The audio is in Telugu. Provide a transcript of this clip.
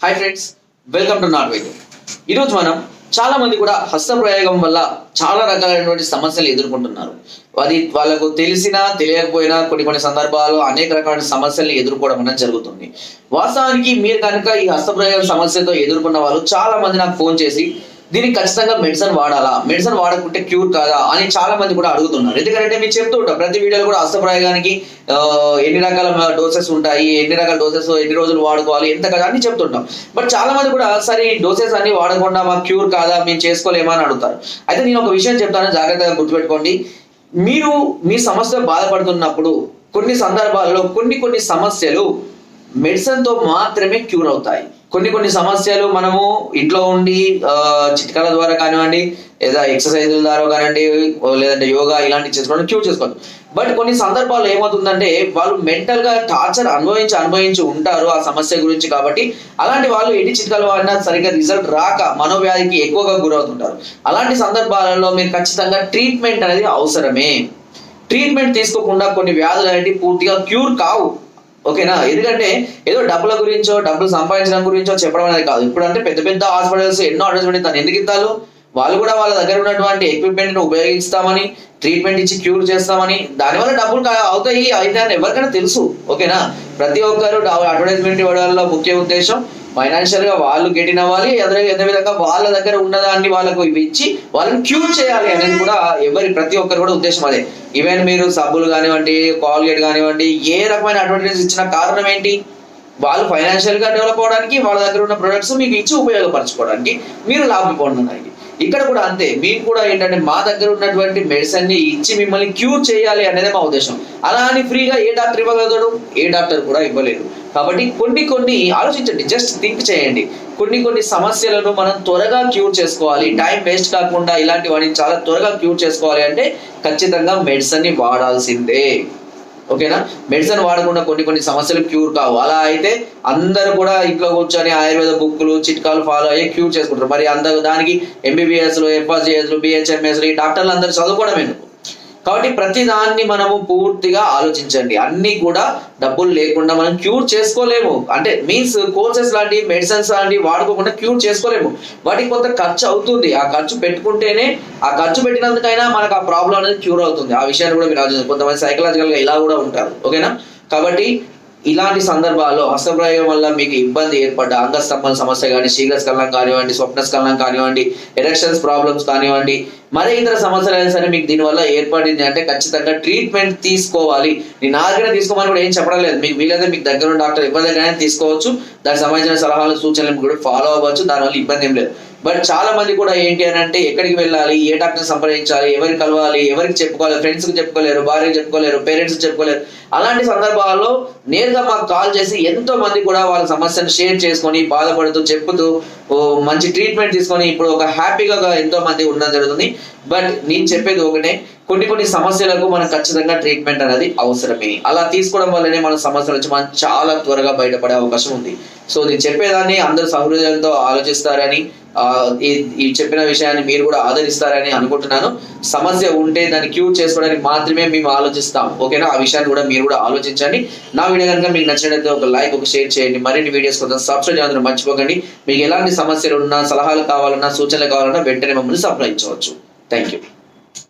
హాయ్ ఫ్రెండ్స్ వెల్కమ్ టు నాట్ వైద్యం ఈరోజు మనం చాలా మంది కూడా హస్తప్రయోగం వల్ల చాలా రకాలైనటువంటి సమస్యలు ఎదుర్కొంటున్నారు. అది వాళ్ళకు తెలిసినా తెలియకపోయినా కొన్ని కొన్ని సందర్భాల్లో అనేక రకాల సమస్యల్ని ఎదుర్కోవడం అనేది జరుగుతుంది. వాస్తవానికి మీరు కనుక ఈ హస్త ప్రయోగం సమస్యతో ఎదుర్కొన్న వాళ్ళు చాలా మంది నాకు ఫోన్ చేసి దీనికి ఖచ్చితంగా మెడిసిన్ వాడాలా? మెడిసిన్ వాడకుంటే క్యూర్ కాదా? అని చాలా మంది కూడా అడుగుతున్నారు. ఎందుకంటే మీరు చెప్తూ ఉంటాం ప్రతి వీడియోలో కూడా హస్తప్రయోగానికి ఎన్ని రకాల డోసెస్ ఉంటాయి ఎన్ని రకాల డోసెస్ ఎన్ని రోజులు వాడుకోవాలి ఎంత కదా అని చెప్తుంటాం బట్ చాలా మంది కూడా సరే ఈ డోసెస్ అన్ని వాడకుండా మాకు క్యూర్ కాదా? మేము చేసుకోలేమా? అని అడుగుతారు. అయితే నేను ఒక విషయం చెప్తాను జాగ్రత్తగా గుర్తుపెట్టుకోండి. మీరు మీ సమస్య బాధపడుతున్నప్పుడు కొన్ని సందర్భాల్లో కొన్ని కొన్ని సమస్యలు మెడిసిన్తో మాత్రమే క్యూర్ అవుతాయి. కొన్ని కొన్ని సమస్యలు మనము ఇంట్లో ఉండి చిట్కాల ద్వారా కానివ్వండి లేదా ఎక్సర్సైజుల ద్వారా కానివ్వండి లేదంటే యోగా ఇలాంటివి చేసుకోవడం క్యూర్ చేసుకోవచ్చు. బట్ కొన్ని సందర్భాల్లో ఏమవుతుందంటే వాళ్ళు మెంటల్గా టార్చర్ అనుభవించి అనుభవించి ఉంటారు ఆ సమస్య గురించి కాబట్టి అలాంటి వాళ్ళు ఎన్ని చిట్కాలు వాడినా సరిగ్గా రిజల్ట్ రాక మనోవ్యాధికి ఎక్కువగా గురవుతుంటారు. అలాంటి సందర్భాలలో మీరు ఖచ్చితంగా ట్రీట్మెంట్ అనేది అవసరమే. ట్రీట్మెంట్ తీసుకోకుండా కొన్ని వ్యాధులు అనేవి పూర్తిగా క్యూర్ కావు. ఓకేనా? ఎందుకంటే ఏదో డబ్బుల గురించో డబ్బులు సంపాదించడం గురించో చెప్పడం అనేది కాదు. ఇప్పుడు అంటే పెద్ద పెద్ద హాస్పిటల్స్ ఎన్నో అడ్వర్టైజ్మెంట్ తను ఎందుకు ఇద్దాలు వాళ్ళు కూడా వాళ్ళ దగ్గర ఉన్నటువంటి ఎక్విప్మెంట్ ఉపయోగిస్తామని ట్రీట్మెంట్ ఇచ్చి క్యూర్ చేస్తామని దానివల్ల డబ్బులు అవుతాయి. అయితే అని ఎవరికైనా తెలుసు. ఓకేనా? ప్రతి ఒక్కరు అడ్వర్టైజ్మెంట్ ఇవ్వడంలో ముఖ్య ఉద్దేశం ఫైనాన్షియల్గా వాళ్ళు గెటిన్ అవ్వాలి. అదే అదే విధంగా వాళ్ళ దగ్గర ఉన్నదాన్ని వాళ్ళకు ఇవి ఇచ్చి వాళ్ళని క్యూర్ చేయాలి అనేది కూడా ఎవరి ప్రతి ఒక్కరు కూడా ఉద్దేశం అదే. ఈవెన్ మీరు సబ్బులు కానివ్వండి కాల్గేట్ కానివ్వండి ఏ రకమైన అడ్వర్టైజ్ ఇచ్చిన కారణం ఏంటి? వాళ్ళు ఫైనాన్షియల్గా డెవలప్ అవడానికి వాళ్ళ దగ్గర ఉన్న ప్రొడక్ట్స్ మీకు ఇచ్చి ఉపయోగపరచుకోవడానికి మీరు లాభం పొందడానికి. ఇక్కడ కూడా అంతే. మీకు కూడా ఏంటంటే మా దగ్గర ఉన్నటువంటి మెడిసిన్ని ఇచ్చి మిమ్మల్ని క్యూర్ చేయాలి అనేది మా ఉద్దేశం. అలా అని ఫ్రీగా ఏ డాక్టర్ ఇవ్వగలడు? ఏ డాక్టర్ కూడా ఇవ్వలేదు. కాబట్టి కొన్ని కొన్ని ఆలోచించండి. జస్ట్ థింక్ చేయండి. కొన్ని కొన్ని సమస్యలను మనం త్వరగా క్యూర్ చేసుకోవాలి. టైం వేస్ట్ కాకుండా ఇలాంటి వాటిని చాలా త్వరగా క్యూర్ చేసుకోవాలి అంటే ఖచ్చితంగా మెడిసిన్ని వాడాల్సిందే. ఓకేనా? మెడిసిన్ వాడకుండా కొన్ని కొన్ని సమస్యలు క్యూర్ కావు. అలా అయితే అందరూ కూడా ఇంట్లో కూర్చొని ఆయుర్వేద బుక్లు చిట్కాలు ఫాలో అయ్యి క్యూర్ చేసుకుంటారు. మరి అందరు దానికి ఎంబీబీఎస్లు ఎఫ్ఆర్జిఎస్లు బిహెచ్ఎంఎస్లు ఈ డాక్టర్లు అందరూ చదువుకోవడం ఎందుకు? కాబట్టి ప్రతిదాన్ని మనము పూర్తిగా ఆలోచించండి. అన్ని కూడా డబ్బులు లేకుండా మనం క్యూర్ చేసుకోలేము. అంటే మీన్స్ కోర్సెస్ లాంటి మెడిసిన్స్ లాంటివి వాడుకోకుండా క్యూర్ చేసుకోలేము. వాటికి కొంత ఖర్చు అవుతుంది. ఆ ఖర్చు పెట్టుకుంటేనే ఆ ఖర్చు పెట్టినందుకైనా మనకు ఆ ప్రాబ్లం అనేది క్యూర్ అవుతుంది. ఆ విషయాన్ని కూడా మీరు ఆలోచించండి. కొంతమంది సైకలాజికల్గా ఇలా కూడా ఉంటారు. ఓకేనా? కాబట్టి ఇలాంటి సందర్భాల్లో హస్తప్రయోగం వల్ల మీకు ఇబ్బంది ఏర్పడ్డ అంగస్తంభం సమస్య కానీ శీఘ్రస్కలనం కానివ్వండి స్వప్నస్కలనం కానివ్వండి ఎరెక్షన్స్ ప్రాబ్లమ్స్ కానివ్వండి మరే ఇతర సమస్యలు అయినా సరే మీకు దీనివల్ల ఏర్పడింది అంటే ఖచ్చితంగా ట్రీట్మెంట్ తీసుకోవాలి. నేను నా దగ్గర తీసుకోమని కూడా ఏం చెప్పడం లేదు. మీకు వీలైతే మీకు దగ్గర ఉన్న డాక్టర్ ఎవరి దగ్గర తీసుకోవచ్చు. దానికి సంబంధించిన సలహాలు సూచనలు కూడా ఫాలో అవ్వచ్చు. దానివల్ల ఇబ్బంది ఏం లేదు. బట్ చాలా మంది కూడా ఏంటి అని అంటే ఎక్కడికి వెళ్ళాలి ఏ డాక్టర్ సంప్రదించాలి ఎవరికి కలవాలి ఎవరికి చెప్పుకోవాలి ఫ్రెండ్స్కి చెప్పుకోలేరు భార్యకి చెప్పుకోలేరు పేరెంట్స్కి చెప్పుకోలేరు. అలాంటి సందర్భాల్లో నేరుగా మాకు కాల్ చేసి ఎంతో మంది కూడా వాళ్ళ సమస్యను షేర్ చేసుకొని బాధపడుతూ చెప్పుతూ మంచి ట్రీట్మెంట్ తీసుకొని ఇప్పుడు ఒక హ్యాపీగా ఎంతో మంది ఉండడం జరుగుతుంది. బట్ నేను చెప్పేది ఒకటే కొన్ని కొన్ని సమస్యలకు మనం ఖచ్చితంగా ట్రీట్మెంట్ అనేది అవసరమే. అలా తీసుకోవడం వల్లనే మన సమస్యల నుంచి మనం చాలా త్వరగా బయటపడే అవకాశం ఉంది. సో నేను చెప్పేదాన్ని అందరూ సహృదయంతో ఆలోచిస్తారని ఈ ఈ చెప్పిన విషయాన్ని మీరు కూడా ఆదరిస్తారని అనుకుంటున్నాను. సమస్య ఉంటే దాన్ని క్యూర్ చేసుకోవడానికి మాత్రమే మేము ఆలోచిస్తాం. ఓకేనా? ఆ విషయాన్ని కూడా మీరు కూడా ఆలోచించండి. నా వీడియో కనుక మీకు నచ్చినట్లయితే ఒక లైక్ ఒక షేర్ చేయండి. మరిన్ని వీడియోస్ కోసం సబ్స్క్రైబ్ చేయడం మర్చిపోకండి. మీకు ఎలాంటి సమస్యలు ఉన్నా సలహాలు కావాలన్నా సూచనలు కావాలన్నా వెంటనే మమ్మల్ని సంప్రదించవచ్చు థ్యాంక్ యూ